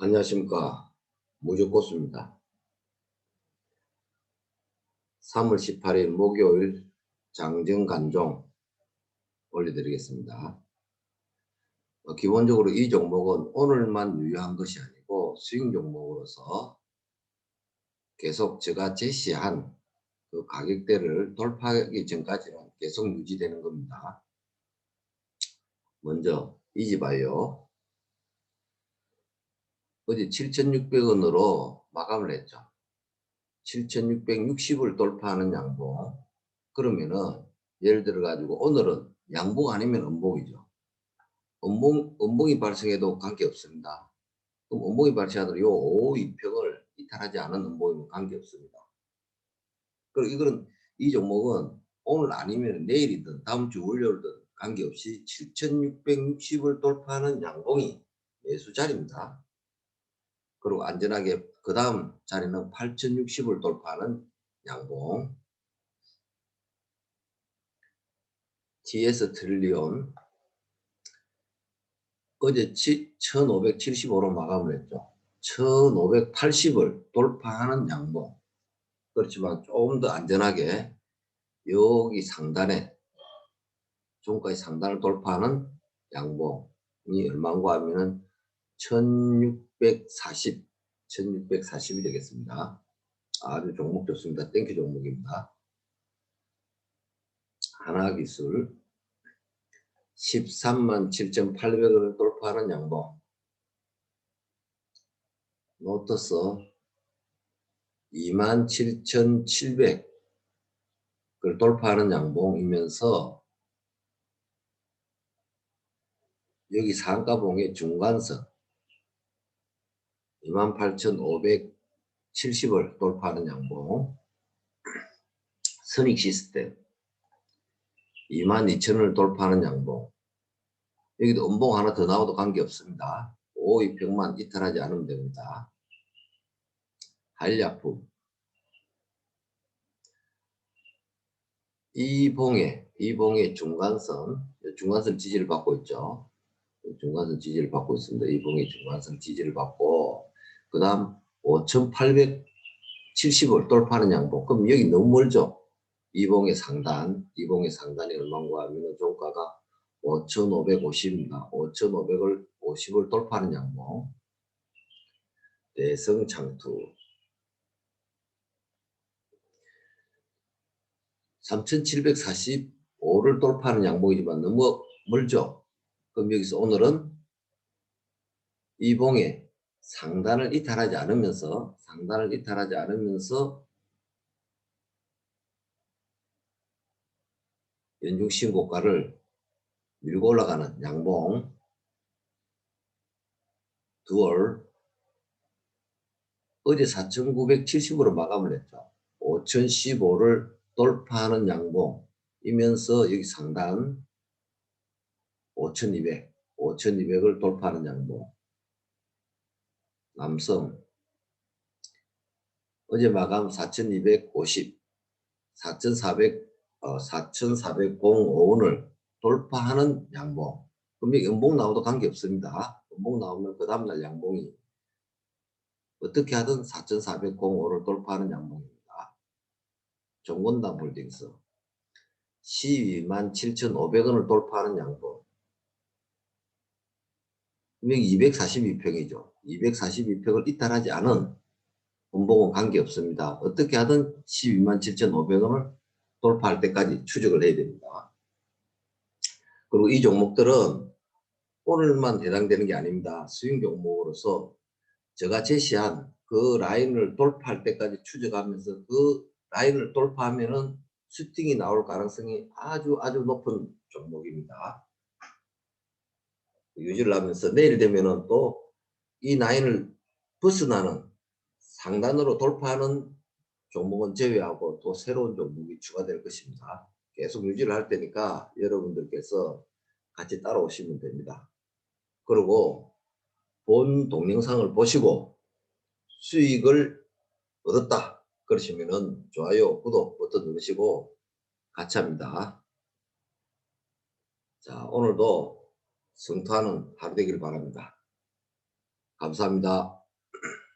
안녕하십니까. 무조고수입니다. 3월 18일 목요일 장정간종 올려드리겠습니다. 어, 기본적으로 이 종목은 오늘만 유효한 것이 아니고 수익 종목으로서 계속 제가 제시한 그 가격대를 돌파하기 전까지는 계속 유지되는 겁니다. 먼저 이지바이오 어제 7,600원으로 마감을 했죠. 7,660을 돌파하는 양봉. 그러면은 예를 들어 가지고 오늘은 양봉 아니면 음봉이죠. 음봉, 음봉이 발생해도 관계없습니다. 그럼 음봉이 발생하더라도 요 5, 2평을 이탈하지 않은 음봉이면 관계없습니다. 그리고 이거는 이 종목은 오늘 아니면 내일이든 다음 주 월요일든 관계없이 7,660을 돌파하는 양봉이 매수 자리입니다. 그리고 안전하게 그 다음 자리는 8060을 돌파하는 양봉. TS 트릴리온. 어제 1575로 마감을 했죠. 1580을 돌파하는 양봉. 그렇지만 조금 더 안전하게 여기 상단에 종가의 상단을 돌파하는 양봉이 얼마인가 하면은 1640, 1640이 되겠습니다. 아주 종목 좋습니다. 땡큐 종목입니다. 하나기술 13만 7,800원을 돌파하는 양봉 노트스 27,700을 돌파하는 양봉이면서 여기 상가봉의 중간선 28,570을 돌파하는 양봉. 선익 시스템. 22,000을 돌파하는 양봉. 여기도 음봉 하나 더 나와도 관계없습니다. 5, 2평만 이탈하지 않으면 됩니다. 한약품. 이 봉에 이 봉의 중간선 중간선 지지를 받고 있죠. 중간선 지지를 받고 있습니다. 이 봉의 중간선 지지를 받고 그 다음 5,870을 돌파하는 양봉. 그럼 여기 너무 멀죠? 이봉의 상단, 이봉의 상단이 얼마인가 하면 종가가 5,550입니다. 5,500을 50을 돌파하는 양봉. 대성 창투 3,745를 돌파하는 양봉이지만 너무 멀죠? 그럼 여기서 오늘은 이봉에 상단을 이탈하지 않으면서 상단을 이탈하지 않으면서 연중 신고가를 밀고 올라가는 양봉 두월 어제 4,970으로 마감을 했죠. 5,015를 돌파하는 양봉이면서 여기 상단 5,200, 5,200을 돌파하는 양봉 남성. 어제 마감 4250 4400 어, 4405원을 돌파하는 양봉. 그럼 연봉 나오도 관계없습니다. 연봉 나오면 그 다음날 양봉이 어떻게 하든 4405를 돌파하는 양봉입니다. 정권당 홀딩스 12만 7,500원을 돌파하는 양봉 분명히 242평이죠. 242평을 이탈하지 않은 분봉은 관계없습니다. 어떻게 하든 12만 7,500원을 돌파할 때까지 추적을 해야 됩니다. 그리고 이 종목들은 오늘만 해당되는 게 아닙니다. 수익 종목으로서 제가 제시한 그 라인을 돌파할 때까지 추적하면서 그 라인을 돌파하면은 슈팅이 나올 가능성이 아주 아주 높은 종목입니다. 유지를 하면서 내일 되면은 또 이 라인을 벗어나는 상단으로 돌파하는 종목은 제외하고 또 새로운 종목이 추가될 것입니다. 계속 유지를 할 테니까 여러분들께서 같이 따라오시면 됩니다. 그리고 본 동영상을 보시고 수익을 얻었다 그러시면은 좋아요 구독 버튼 누르시고 같이 합니다. 자 오늘도 성탄은 하루 되길 바랍니다. 감사합니다.